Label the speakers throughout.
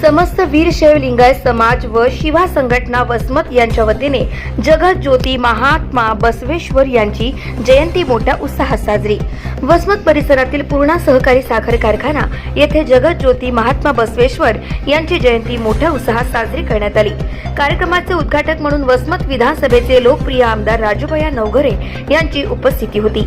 Speaker 1: समस्त वीरशैव लिंगायत समाज व शिवा संघटना वसमत यांच्या वतीने जगत ज्योती महात्मा बसवेश्वर यांची जयंती मोठ्या उत्साहात साजरी. वसमत परिसरातील पूर्णा सहकारी साखर कारखाना येथे जगत ज्योती महात्मा बसवेश्वर यांची जयंती मोठ्या उत्साहात साजरी करण्यात आली. कार्यक्रमाचे उद्घाटक म्हणून वसमत विधानसभेचे लोकप्रिय आमदार राजूभया नवघरे यांची उपस्थिती होती.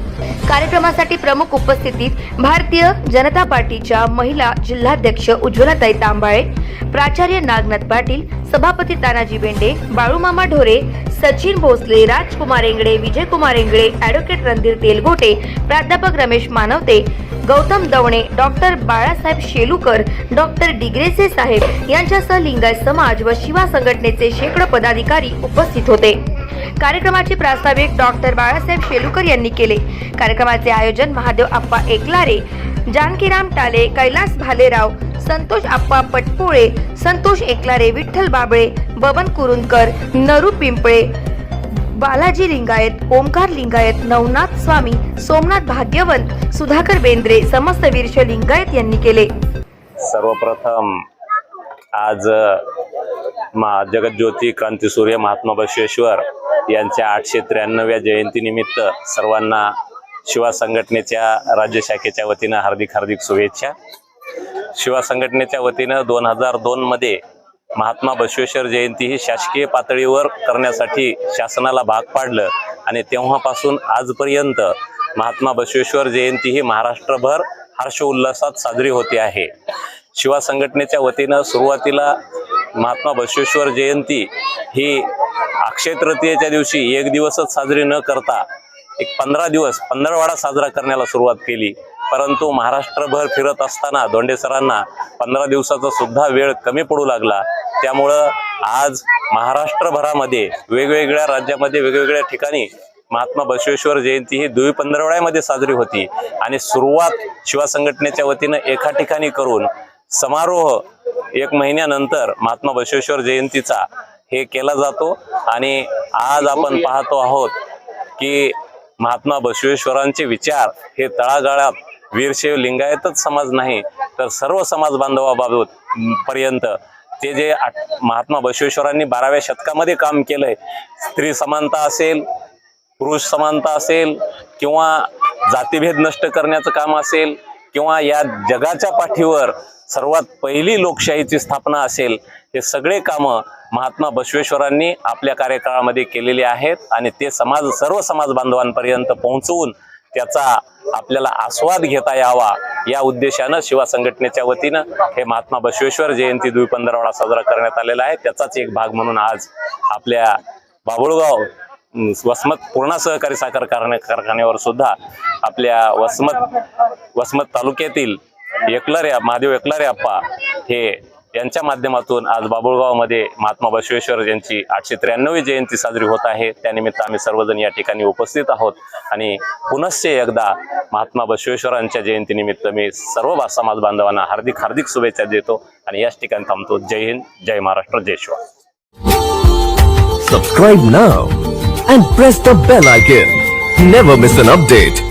Speaker 1: कार्यक्रमासाठी प्रमुख उपस्थितीत भारतीय जनता पार्टीच्या महिला जिल्हाध्यक्ष उज्ज्वलाताई तांबाळे प्राचार्य नागनाथ पाटील सभापती तानाजी बेंडे बाळूमामा ढोरे सचिन भोसले राजकुमार एंगडे विजयकुमार एंगडे ॲडव्होकेट रणधीर तेलगोटे प्राध्यापक रमेश मानवते गौतम दवणे डॉक्टर बाळासाहेब शेलूकर डॉक्टर डिग्रेसे साहेब यांच्यासह लिंगायत समाज व शिवा संघटनेचे शेकडो पदाधिकारी उपस्थित होते. कार्यक्रमाचे प्रास्ताविक डॉक्टर बाळासाहेब शेलूकर यांनी केले. कार्यक्रमाचे आयोजन महादेव आप्पा एकलारे जानकीराम टाले कैलास भालेराव संतोष आप्पा पटपुळे संतोष एकलारे विठ्ठल बाबळे बबन कुरुंदकर नरू पिंपळे बालाजी लिंगायत ओमकार लिंगायत नवनाथ स्वामी सोमनाथ भाग्यवंत सुधाकर बेंद्रे समस्त वीरश लिंगायत यांनी केले.
Speaker 2: सर्वप्रथम आज मा जगज्योती क्रांतीसूर्य महात्मा बसवेश्वर यांच्या आठशे त्र्याण्णव्या जयंतीनिमित्त सर्वांना शिवा संघटनेच्या राज्य शाखेच्या वतीनं हार्दिक हार्दिक शुभेच्छा. शिवा संघटनेच्या वतीनं दोन हजार दोनमध्ये महात्मा बसवेश्वर जयंती ही शासकीय पातळीवर करण्यासाठी शासनाला भाग पाडलं. आणि तेव्हापासून आजपर्यंत महात्मा बसवेश्वर जयंती ही महाराष्ट्रभर हर्षोल्लासात साजरी होते आहे. शिवा संघटनेच्या वतीनं सुरुवातीला महात्मा बसवेश्वर जयंती ही अक्षय तृतीयेच्या दिवशी एक दिवसच साजरी न करता एक पंधरा दिवस पंधरवाडा साजरा करण्याला सुरुवात केली. परंतु महाराष्ट्रभर फिरत असताना धोंडे सरांना पंधरा दिवसाचा सुद्धा वेळ कमी पडू लागला. त्यामुळं आज महाराष्ट्रभरामध्ये वेगवेगळ्या राज्यामध्ये वेगवेगळ्या ठिकाणी महात्मा बसवेश्वर जयंती ही दुई पंधरवड्यामध्ये साजरी होती. आणि सुरुवात शिवा संघटनेच्या वतीनं एका ठिकाणी करून समारोह एक महिन्यानंतर महात्मा बसवेश्वर जयंतीचा हे केला जातो. आणि आज आपण पाहतो आहोत की महात्मा बसवेश्वरांचे विचार हे तळागाळात वीरशैव लिंगायतच समाज नाही तर सर्व समाज बांधवाबाबत पर्यंत ते जे आठ- महात्मा बसवेश्वरांनी बाराव्या शतकामध्ये काम केलंय स्त्री समानता असेल पुरुष समानता असेल किंवा जातीभेद नष्ट करण्याचं काम असेल किंवा या जगाच्या पाठीवर सर्वात पहिली लोकशाहीची स्थापना असेल हे सगळे कामं महात्मा बसवेश्वरांनी आपल्या कार्यकाळामध्ये केलेले आहेत आणि ते समाज सर्व समाज बांधवांपर्यंत पोहोचवून त्याचा आपल्याला आस्वाद घेता यावा या उद्देशानं शिवा संघटनेच्या वतीनं हे महात्मा बसवेश्वर जयंती द्विपंधरावडा साजरा करण्यात आलेला आहे. त्याचाच एक भाग म्हणून आज आपल्या बाबुळगाव वसमत पूर्णा सहकारी साखर कारखान्यावर सुद्धा आपल्या वसमत वसमत तालुक्यातील एकलारे महादेव एकलारे आप्पा हे यांच्या माध्यमातून आज बाबुळगावमध्ये महात्मा बसवेश्वर यांची आठशे त्र्याण्णवी जयंती साजरी होत आहे. त्यानिमित्त आम्ही सर्वजण या ठिकाणी उपस्थित आहोत. आणि पुनश्च एकदा महात्मा बसवेश्वरांच्या जयंतीनिमित्त मी सर्व समाज बांधवांना हार्दिक हार्दिक शुभेच्छा देतो. आणि याच ठिकाणी थांबतो. जय हिंद जय महाराष्ट्र जय Shiva.
Speaker 3: Subscribe now and press the bell icon never miss an update